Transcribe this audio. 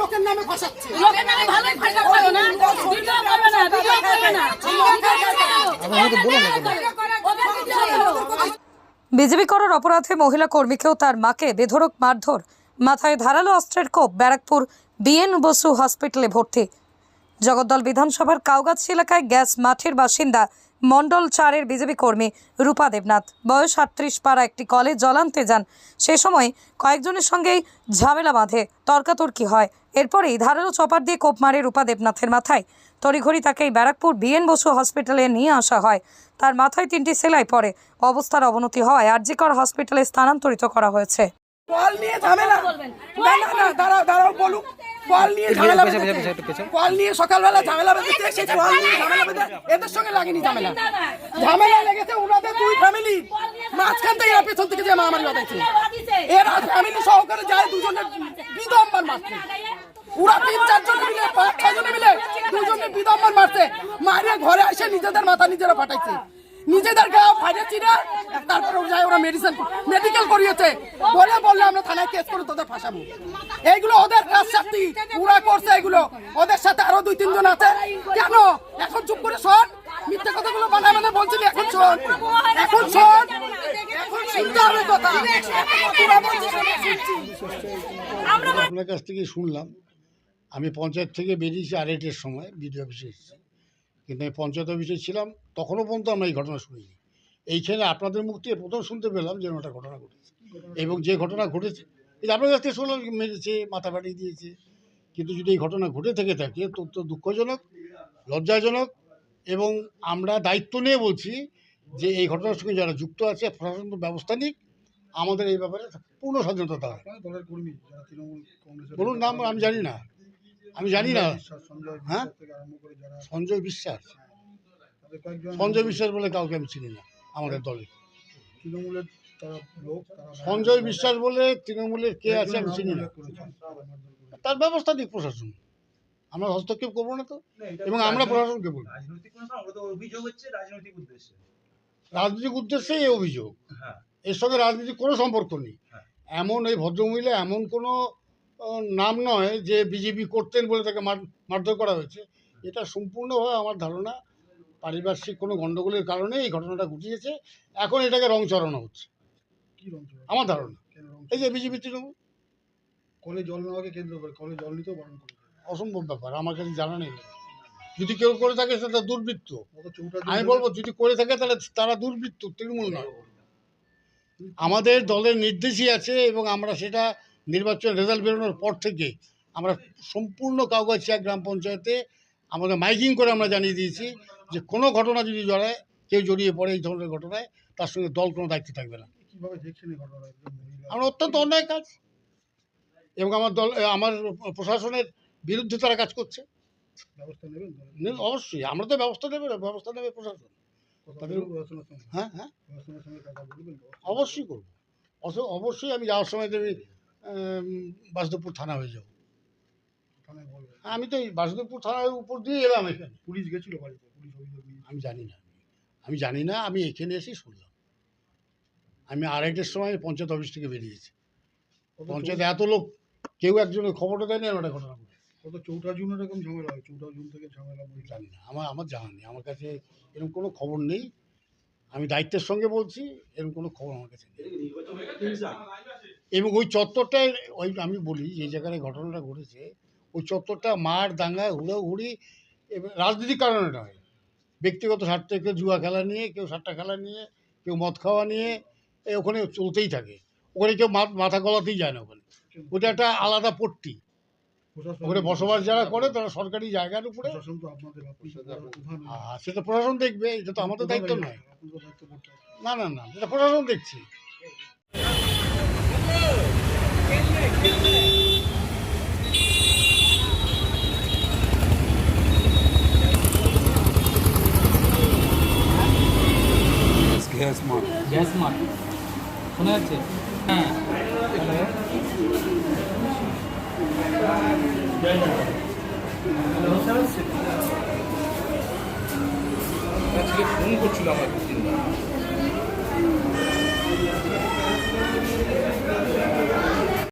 লোকের নামে ফাঁসাচ্ছে লোকের নামে ভালোই ফাঁসা করো না ভিডিও করবে না। ভিডিও করবে না। ওদের ভিডিও করো বিজেপি করার অপরাধে মহিলা কর্মীকেও তার মাকে বেধড়ক মারধর। মাথায় ধারালো অস্ত্রের কোপ ব্যারাকপুর বিএন বসু হসপিটালে ভর্তি। জগদ্দল বিধানসভার কাউগাছি এলাকায় গ্যাস মাঠের বাসিন্দা মণ্ডল চারের বিজেপি কর্মী রূপা দেবনাথ। বয়স আটত্রিশ পাড়া একটি কলে জল আনতে যান। সে সময় কয়েকজনের সঙ্গেই ঝামেলা বাঁধে, তর্কাতর্কি হয়। এরপরেই ধারালো চপার দিয়ে কোপ মারে রূপা দেবনাথের মাথায়। তড়িঘড়ি তাকে ব্যারাকপুর বিএন বসু হসপিটালে নিয়ে আসা হয়। তার মাথায় তিনটি সেলাই পড়ে। অবস্থার অবনতি হওয়ায় আরজিকর হসপিটালে স্থানান্তরিত করা হয়েছে। বল নিয়ে ঝামেলা। দাঁড়াও দাঁড়াও, বলুক। বল নিয়ে ঝামেলা বেঁধেছে। বল নিয়ে সকালবেলা ঝামেলা বেঁধেছে সেই বল নিয়ে ঝামেলা বেঁধে এদের সঙ্গে লাগেনি ঝামেলা। ঝামেলা লেগেছে ওনাদের দুই ফ্যামিলি মাঝখান থেকে পেছন থেকে যে মারামারি বাঁধাইছে এরা ফ্যামিলি সহকারে যায় দুজনে বিদম্বর মারছে ওরা তিন চারজন মিলে পাঁচ মিলে দুজনে বিদম্বর মারছে। মারিয়ে ঘরে এসে নিজেদের মাথা নিজেরা ফাটাইছে। নিজেদের গায়ে ফাটাচ্ছি না। তারপরে যায়, ওরা মেডিসিন মেডিকেল করিয়েছে। বলে বললে আমরা থানায় কেস করে তোদের ফাঁসাবো। এইগুলো ওদের কাজ শক্তি ওরা করছে এগুলো। ওদের সাথে আরও দুই, তিনজন আছে। কেন? এখন চুপ করে শোন। মিথ্যে কথাগুলো বানায় মানে বলছিলি এখন শোন। এখন শোন। এখন শুনতে হবে কথা। আপনার কাছ থেকে শুনলাম। আমি পঞ্চায়েত থেকে বেরিয়েছি আড়াইটের সময়, বিডিও অফিসে এসেছি। কিন্তু আমি পঞ্চায়েত অফিসে ছিলাম তখনও পর্যন্ত আমরা এই ঘটনা শুনিনি। এইখানে আপনাদের মুখ থেকে প্রথম শুনতে পেলাম যে একটা ঘটনা ঘটেছে। এবং যে ঘটনা ঘটেছে এই যে আপনার কাছ থেকে শুনলাম মেরেছে মাথা ফাটিয়ে দিয়েছে। কিন্তু যদি এই ঘটনা ঘটে থেকে থাকে তো তো দুঃখজনক লজ্জাজনক এবং আমরা দায়িত্ব নিয়ে বলছি যে এই ঘটনার সঙ্গে যারা যুক্ত আছে প্রশাসন ব্যবস্থা নিক আমাদের এই ব্যাপারে পূর্ণ স্বাধীনতা দেওয়া। দলের কর্মী? যারা তৃণমূল কংগ্রেসের বলুন নাম আমি জানি না। আমি জানি না। সঞ্জয় হ্যাঁ? বিশ্বাস থেকে আরম্ভ করে যারা সঞ্জয় বিশ্বাস? সঞ্জয় বিশ্বাস বলে কাউকে আমি চিনি না আমাদের দলে। তৃণমূলের তারা লোক তারা সঞ্জয় বিশ্বাস বলে তৃণমূলের কে আছে আমি চিনি না। তার ব্যবস্থা দিক প্রশাসন। আমরা হস্তক্ষেপ করব না তো। এবং আমরা প্রশাসনকে বলব। রাজনৈতিক কোনো কারণ, ওটা তো অভিযোগ হচ্ছে রাজনৈতিক উদ্দেশ্যে। এই অভিযোগ। হ্যাঁ। এর সঙ্গে রাজনীতির কোনো সম্পর্ক নেই। হ্যাঁ। এমন এই ভদ্রমহিলা এমন কোনো নাম নয় যে বিজেপি করতেন বলে তাকে মার- মারধর করা হয়েছে। এটা সম্পূর্ণভাবে আমার ধারণা। পারিপার্শ্বিক কোনো গণ্ডগোলের কারণে এই ঘটনাটা ঘটিয়েছে। এখন এটাকে রং চড়ানো হচ্ছে? আমার ধারণা। এই যে বিজেপি তৃণমূল। কলে জল নেওয়াকে কেন্দ্র করে কলে জল নিতেও বারণ করে। অসম্ভব ব্যাপার আমার কাছে জানা নেই। যদি কেউ করে থাকে সেটা দুর্বৃত্ত। আমি বলব যদি করে থাকে তাহলে তারা দুর্বৃত্ত তৃণমূল নয়। আমাদের দলের নির্দেশই আছে এবং আমরা সেটা নির্বাচন রেজাল্ট বেরোনোর পর থেকে আমরা সম্পূর্ণ কাউগাছিয়া গ্রাম পঞ্চায়েতে আমাদের মাইকিং করে আমরা জানিয়ে দিয়েছি যে কোনো ঘটনা যদি জড়ায় কেউ জড়িয়ে পড়ে এই ধরনের ঘটনায় তার সঙ্গে দল কোনো দায়িত্ব থাকবে না। আমরা অত্যন্ত অন্যায় কাজ। এবং আমার দল আমার প্রশাসনের বিরুদ্ধে তারা কাজ করছে। ব্যবস্থা নেবেন? অবশ্যই আমরা তো ব্যবস্থা নেবে না, ব্যবস্থা নেবে প্রশাসন। হ্যাঁ হ্যাঁ? অবশ্যই করব। অবশ্যই আমি যাওয়ার সময় দেবে বাসুদেবপুর থানা হয়ে যাব। আমি তো এই বাসুদেবপুর থানার উপর দিয়ে এলাম এখানে। পুলিশ গেছিল বাড়িতে? পুলিশ অভিযোগ নিয়ে? আমি জানি না। আমি জানি না আমি এখানে এসেই শুনলাম। আমি আড়াইটের সময় পঞ্চায়েত অফিস থেকে বেরিয়েছি। পঞ্চায়েত এত লোক কেউ একজনের খবরটা দেয়নি আর একটা ঘটনা কত চৌঠা জুন এরকম ঝামেলা হয়? চৌঠা জুন থেকে ঝামেলা মহিলা জানি না আমার আমার জানা নেই। আমার কাছে এরকম কোনো খবর নেই। আমি দায়িত্বের সঙ্গে বলছি এরকম কোনো খবর আমার কাছে নেই। এবং ওই চত্বরটায় ওই আমি বলি যে জায়গায় ঘটনাটা ঘটেছে ওই চত্বরটা মার দাঙ্গা হুড়োহুড়ি এবং রাজনীতির কারণে নয়। ব্যক্তিগত স্বার্থে কেউ জুয়া খেলা নিয়ে কেউ সাতটা খেলা নিয়ে কেউ মদ খাওয়া নিয়ে এ ওখানে চলতেই থাকে। ওখানে কেউ মা- মাথা গলাতেই যায় না ওখানে। ওটা একটা আলাদা পট্টি। ওখানে বসবাস যারা করে তারা সরকারি জায়গার উপরে। সেটা প্রশাসন। দেখবে এটা তো আমাদের দায়িত্ব নয়। না না না এটা প্রশাসন দেখছি। গ্যাস মাঠ শোনা যাচ্ছে? হ্যাঁ। আজকে ফোন করছিল আমার তিনবার।